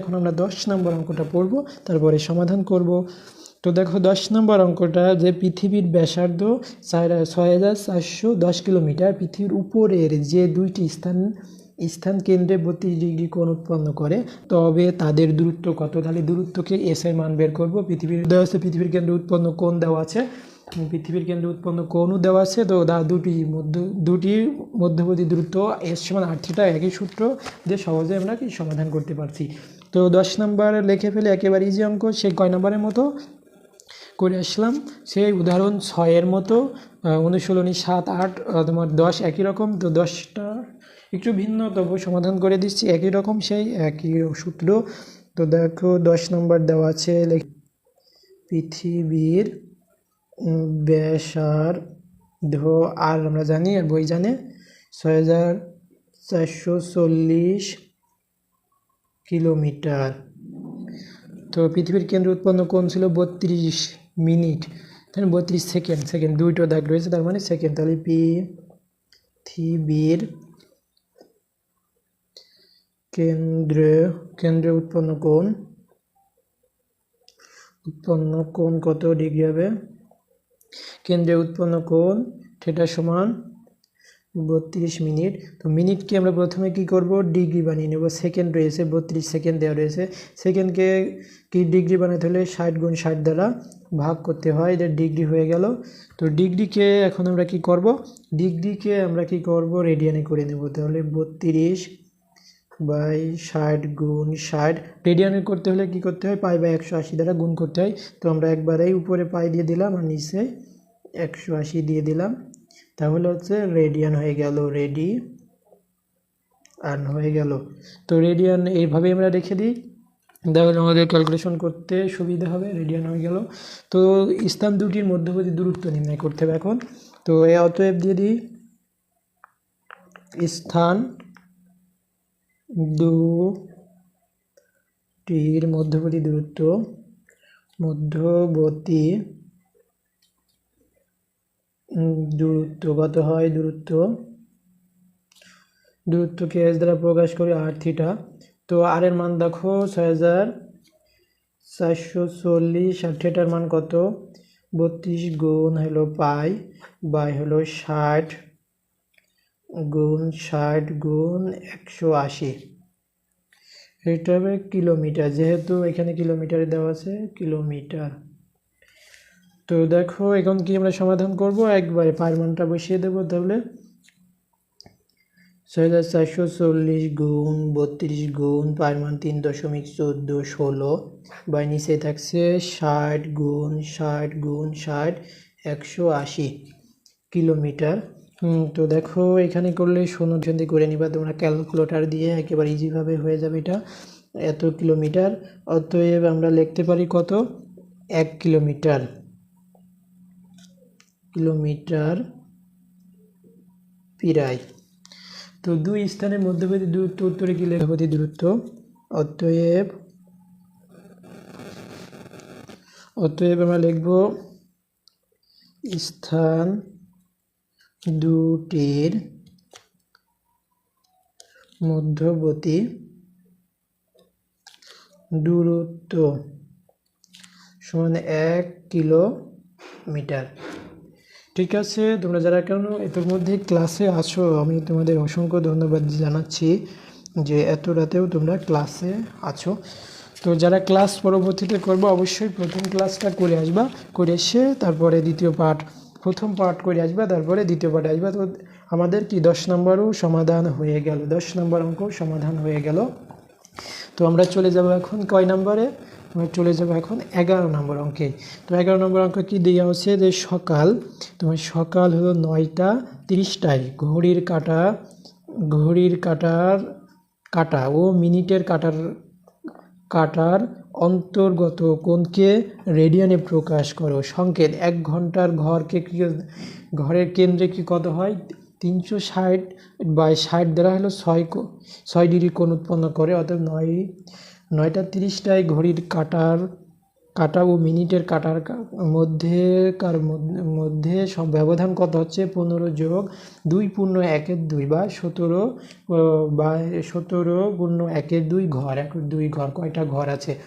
এখন আমরা দশ নম্বর অঙ্কটা পড়ব, তারপরে সমাধান করব। তো দেখো, দশ নম্বর অঙ্কটা যে পৃথিবীর ব্যাসার্ধ ছয় হাজার চারশো দশ কিলোমিটার, পৃথিবীর উপরের যে দুইটি স্থান স্থান কেন্দ্রে বত্রিশ ডিগ্রি কোণ উৎপন্ন করে, তবে তাদের দূরত্ব কত? তাহলে দূরত্বকে এস এর মান বের করব। পৃথিবীর, দেওয়া পৃথিবীর কেন্দ্রে উৎপন্ন কোণ দেওয়া আছে। পৃথিবীর কেন্দ্রে উৎপন্ন কোণও দেওয়া আছে। তো দুটি মধ্য দুটির মধ্যবর্তী দূরত্ব এস সমান আর থিটা একই সূত্র দিয়ে সহজে আমরা কি সমাধান করতে পারছি? তো দশ নম্বর লিখে ফেলে একেবারে ইজি অঙ্ক সেই কয় নম্বরের মতো? করে আসলাম, সেই উদাহরণ ছয়ের মতো অনুশীলনী সাত, আট তোমার দশ একই রকম, তো দশটা একটু ভিন্ন তবু সমাধান করে দিচ্ছি, একই রকম সেই একই সূত্র। তো দেখো, দশ নম্বর দেওয়া আছে পৃথিবীর ব্যাসার্ধ, আর আমরা জানি, আর বই জানে, ছয় হাজার চারশো চল্লিশ কিলোমিটার। তো পৃথিবীর কেন্দ্রে উৎপন্ন কোণ ছিল বত্রিশ মিনিট। তাহলে বত্রিশ সেকেন্ড সেকেন্ড দুইটো দাগ রয়েছে, তার মানে সেকেন্ড। তাহলে পৃথিবীর কেন্দ্রে কেন্দ্রে উৎপন্ন কোণ উৎপন্ন কোণ কত ডিগ্রি হবে? কেন্দ্রে উৎপন্ন কোণ, থিটা সমান বত্রিশ মিনিট। তো মিনিটকে আমরা প্রথমে কি করব? ডিগ্রি বানিয়ে নেব। সেকেন্ড রয়েছে, বত্রিশ সেকেন্ড দেওয়া রয়েছে। সেকেন্ডকে কি ডিগ্রি বানাতে হলে? ষাট গুণ ষাট দ্বারা ভাগ করতে হয়। এটা ডিগ্রি হয়ে গেল। তো ডিগ্রিকে এখন আমরা কি করব? ডিগ্রিকে আমরা কি করব? রেডিয়ানে করে নেব। তাহলে বত্রিশ বাই ষাট গুণ ষাট। রেডিয়ানে করতে হলে কি করতে হয়? পাই বাই একশো আশি দ্বারা গুণ করতে হয়। তো আমরা একবারেই উপরে পাই দিয়ে দিলাম আর নিচে একশো আশি দিয়ে দিলাম। তাহলে হচ্ছে রেডিয়ান হয়ে গেল রেডি আর্ন হয়ে গেল। তো রেডিয়ান এইভাবে আমরা রেখে দিই। তাহলে আমাদের ক্যালকুলেশন করতে সুবিধা হবে রেডিয়ান হয়ে গেল। তো স্থান দুটির মধ্যবর্তী দূরত্ব নির্ণয় করতে হবে এখন। তো এ অতএব দিয়ে দিই স্থান দুটির মধ্যবর্তী দূরত্ব মধ্যবর্তী দূরত্ব কত হয়, দূরত্ব। দূরত্বকে এস দ্বারা প্রকাশ করি আর থিটা তো আর এর মান দেখো ছয় হাজার চারশো চল্লিশ। আর থিটার মান কত? বত্রিশ গুণ হলো পাই বাই হলো ষাট গুণ ষাট গুণ একশো আশি। এটা হবে কিলোমিটার। যেহেতু এখানে কিলোমিটারে দেওয়া আছে, কিলোমিটার। তো দেখো, এখন কি আমরা সমাধান করব? একবারে পায়ের মানটা বসিয়ে দেবো তাহলে। ছয় হাজার চারশো চল্লিশ গুণ বত্রিশ গুণ পায়ের মান তিন দশমিক চোদ্দ ষোলো বা নিচে থাকছে ষাট গুণ ষাট গুণ ষাট একশো আশি কিলোমিটার। তো দেখো, এখানে করলে শূন্য যদি করে নিবা। তোমরা ক্যালকুলেটার দিয়ে একেবারে ইজিভাবে হয়ে যাবে এটা। এত কিলোমিটার, অতএব আমরা লিখতে পারি কত? এক কিলোমিটার। কিলোমিটার পিরায়। তো দুই স্থানের মধ্যবর্তী দূরত্ব উত্তরে কি লেখাপতি দূরত্ব? অতএব অতএব আমরা লিখব স্থান দুটির মধ্যবর্তী দূরত্ব সমান এক কিলোমিটার। ঠিক আছে, তোমরা যারা কেন এতোর মধ্যে ক্লাসে আছো, আমি তোমাদের অসংখ্য ধন্যবাদ জানাচ্ছি যে এত রাতেও তোমরা ক্লাসে আছো। তো যারা ক্লাস পরবর্তীতে করব, অবশ্যই প্রথম ক্লাসটা করে আসবা, করে এসে তারপরে দ্বিতীয় পাঠ, প্রথম পাঠ করে আসবা, তারপরে দ্বিতীয় পাঠ আসবা। তো আমাদের কি দশ নম্বরও সমাধান হয়ে গেল, দশ নম্বর অঙ্ক সমাধান হয়ে গেল। তো আমরা চলে যাব এখন কয় নম্বরে? আমরা চলে যাব এখন এগারো নম্বর অঙ্কে। তো এগারো নম্বর অঙ্ক কি দেওয়া হচ্ছে যে সকাল, তোমার সকাল হলো নয়টা তিরিশটায়। ঘড়ির কাঁটা, ঘড়ির কাঁটার কাঁটা ও মিনিটের কাঁটার কাটার অন্তর্গত কোণকে রেডিয়ানে প্রকাশ করো। সংকেত, এক ঘণ্টার ঘরকে কি, ঘরের কেন্দ্রে কি কত হয়? তিনশো ষাট বাই ষাট দ্বারা হলো ছয় ছয় ডিগ্রি কোণ উৎপন্ন করে অর্থাৎ নয় নয়টা তিরিশটায় ঘড়ির কাটার, কাটা ও মিনিটের কাটার কা- মধ্যেকার মধ্যে মধ্যে সব ব্যবধান কত হচ্ছে? পনেরো যোগ দুই পূর্ণ একের দুই বা সতেরো বা সতেরো পূর্ণ একের দুই ঘর, এক দুই ঘর, কয়টা ঘর আছে?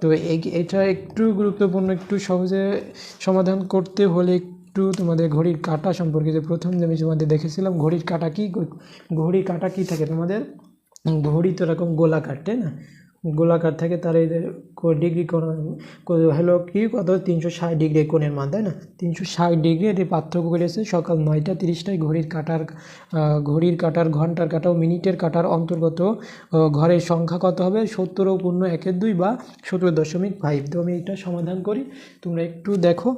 তো এটা একটু গুরুত্বপূর্ণ, একটু সহজে সমাধান করতে হলে একটু তোমাদের ঘড়ির কাঁটা সম্পর্কে যে প্রথম যে আমি তোমাদের দেখেছিলাম, ঘড়ির কাঁটা কি, ঘড়ির কাঁটা কি থাকে তোমাদের? ঘড়ি তো এরকম গোলাকার, তাই না? গোলাকার থাকে, তার কো- ডিগ্রি কোণ হলো কি, কত? তিনশো ষাট ডিগ্রি কোণের মান, তাই না? তিনশো ষাট ডিগ্রি এটি পার্থক্য করেছে সকাল নয়টা তিরিশটায় ঘড়ির কাটার ঘড়ির কাটার, ঘণ্টার কাটা ও মিনিটের কাটার অন্তর্গত ঘরের সংখ্যা কত হবে? সত্তর পূর্ণ একের দুই বা সতেরো দশমিক ফাইভ তো আমি এটা সমাধান করি। তোমরা একটু দেখো।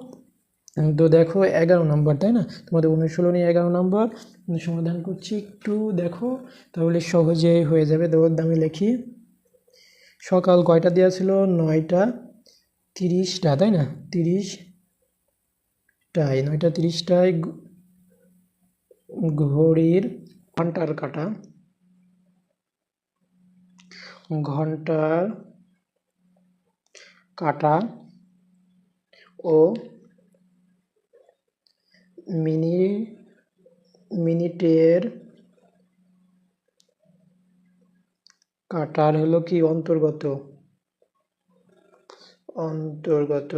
তো দেখো এগারো নম্বর, তাই না? তোমাদের অনুশীলনী নিয়ে এগারো নম্বর। সমাধান করছি। একটু দেখো, তাহলে সহজেই হয়ে যাবে। তো আমি লিখি। সকাল কয়টা দেওয়া ছিল? নয়টা তিরিশটা, তাই না? তিরিশটায়, নয়টা তিরিশটায় ঘড়ির ঘণ্টার কাটা। ঘণ্টার কাটা ও মিনি, মিনিটের কাটার হলো কি? অন্তর্গত। অন্তর্গত